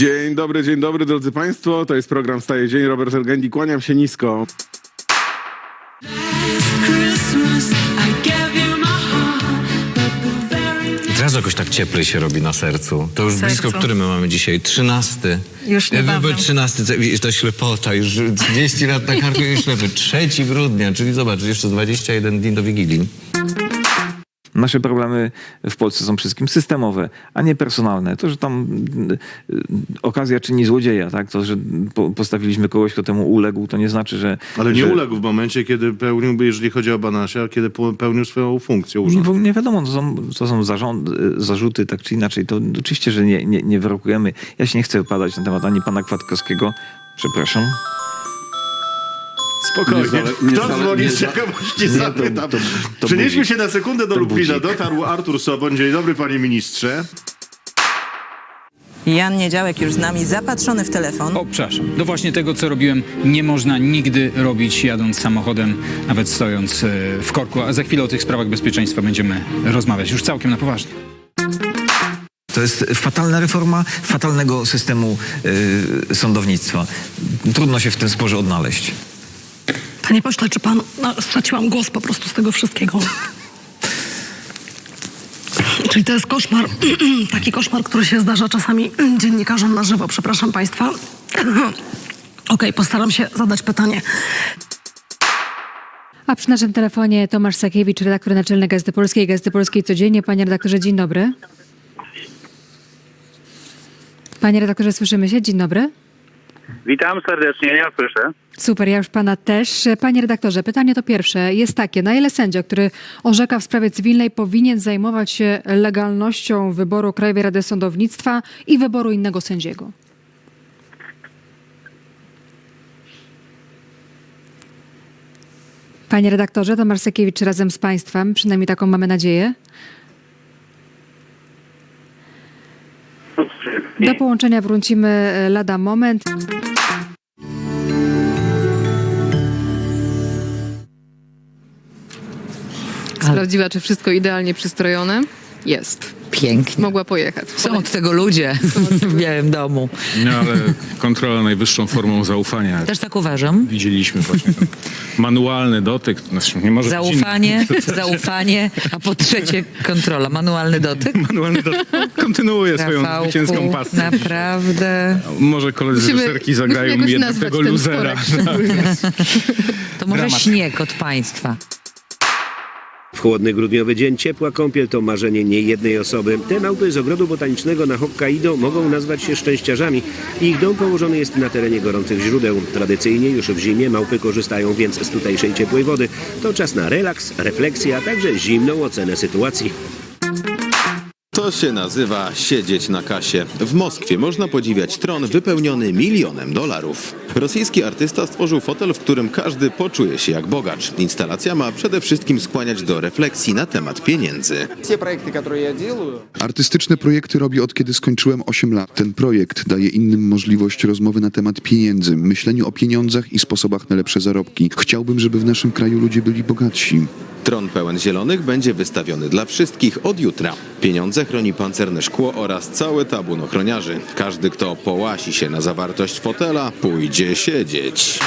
Dzień dobry, dzień dobry drodzy Państwo. To jest program Staje Dzień. Robert Elgendi, kłaniam się nisko. I Teraz jakoś tak cieplej się robi na sercu. To już Sercu. blisko, który my mamy dzisiaj? Trzynasty. Już niebawem. Trzynasty, to ślepota, już 30 lat na karku już ślepy. 3 grudnia, czyli zobacz, jeszcze 21 dni do Wigilii. Nasze problemy w Polsce są wszystkim systemowe, a nie personalne. To, że tam y, okazja czyni złodzieja, tak? To, że po, postawiliśmy kogoś, kto temu uległ, to nie znaczy, że... Ale nie że, uległ w momencie, kiedy pełnił, jeżeli chodzi o Banasia, kiedy pełnił swoją funkcję Nie, urzędu. nie wiadomo, to są, to są zarząd, y, zarzuty, tak czy inaczej. To oczywiście, że nie, nie, nie wyrokujemy. Ja się nie chcę wypadać na temat ani pana Kwiatkowskiego. Przepraszam. Spokojnie. Kto dzwoni z ciekawości to- zapytam. to- to Przenieśmy budzik. się na sekundę do To Lublina. budzik. Dotarł Artur Soboń. Dzień dobry, panie ministrze. Jan Niedziałek już z nami, zapatrzony w telefon. O, przepraszam. Do właśnie tego, co robiłem, nie można nigdy robić jadąc samochodem, nawet stojąc e, w korku. A za chwilę o tych sprawach bezpieczeństwa będziemy rozmawiać już całkiem na poważnie. To jest fatalna reforma fatalnego systemu y, sądownictwa. Trudno się w tym sporze odnaleźć. Panie pośle, czy pan... No, straciłam głos po prostu z tego wszystkiego. Czyli to jest koszmar, taki koszmar, który się zdarza czasami dziennikarzom na żywo. Przepraszam państwa. Okej, postaram się zadać pytanie. A przy naszym telefonie Tomasz Sakiewicz, redaktor naczelny Gazety Polskiej, Gazety Polskiej Codziennie. Panie redaktorze, dzień dobry. Panie redaktorze, słyszymy się? Dzień dobry. Witam serdecznie, ja słyszę. Super, ja już pana też. Panie redaktorze, pytanie to pierwsze jest takie. Na ile sędzia, który orzeka w sprawie cywilnej, powinien zajmować się legalnością wyboru Krajowej Rady Sądownictwa i wyboru innego sędziego? Panie redaktorze, Tomasz Sakiewicz razem z państwem, przynajmniej taką mamy nadzieję. Do połączenia wrócimy e, lada moment. Sprawdziła, czy wszystko idealnie przystrojone. Jest. Pięknie. Mogła pojechać. Są od tego ludzie w Białym Domu. No ale kontrola najwyższą formą zaufania. Też tak uważam. Widzieliśmy właśnie ten manualny dotyk. Znaczy, nie może być Zaufanie, zaufanie, a po trzecie kontrola. Manualny dotyk. Manualny dotyk kontynuuje swoją Rafałku, zwycięską pasję. Naprawdę. Może koledzy Musimy- reżyserki zagrają mi jakoś jednak nazwać tego ten luzera. To może Dramat. śnieg od państwa. Chłodny grudniowy dzień ciepła kąpiel to marzenie niejednej osoby. Te małpy z ogrodu botanicznego na Hokkaido mogą nazwać się szczęściarzami. Ich dom położony jest na terenie gorących źródeł. Tradycyjnie już w zimie małpy korzystają więc z tutejszej ciepłej wody. To czas na relaks, refleksję, a także zimną ocenę sytuacji. To się nazywa siedzieć na kasie. W Moskwie można podziwiać tron wypełniony milionem dolarów. Rosyjski artysta stworzył fotel, w którym każdy poczuje się jak bogacz. Instalacja ma przede wszystkim skłaniać do refleksji na temat pieniędzy. Artystyczne projekty robię od kiedy skończyłem 8 lat. Ten projekt daje innym możliwość rozmowy na temat pieniędzy, myśleniu o pieniądzach i sposobach na lepsze zarobki. Chciałbym, żeby w naszym kraju ludzie byli bogatsi. Tron pełen zielonych będzie wystawiony dla wszystkich od jutra. Pieniądze chroni pancerne szkło oraz cały tabun ochroniarzy. Każdy, kto połasi się na zawartość fotela, pójdzie siedzieć.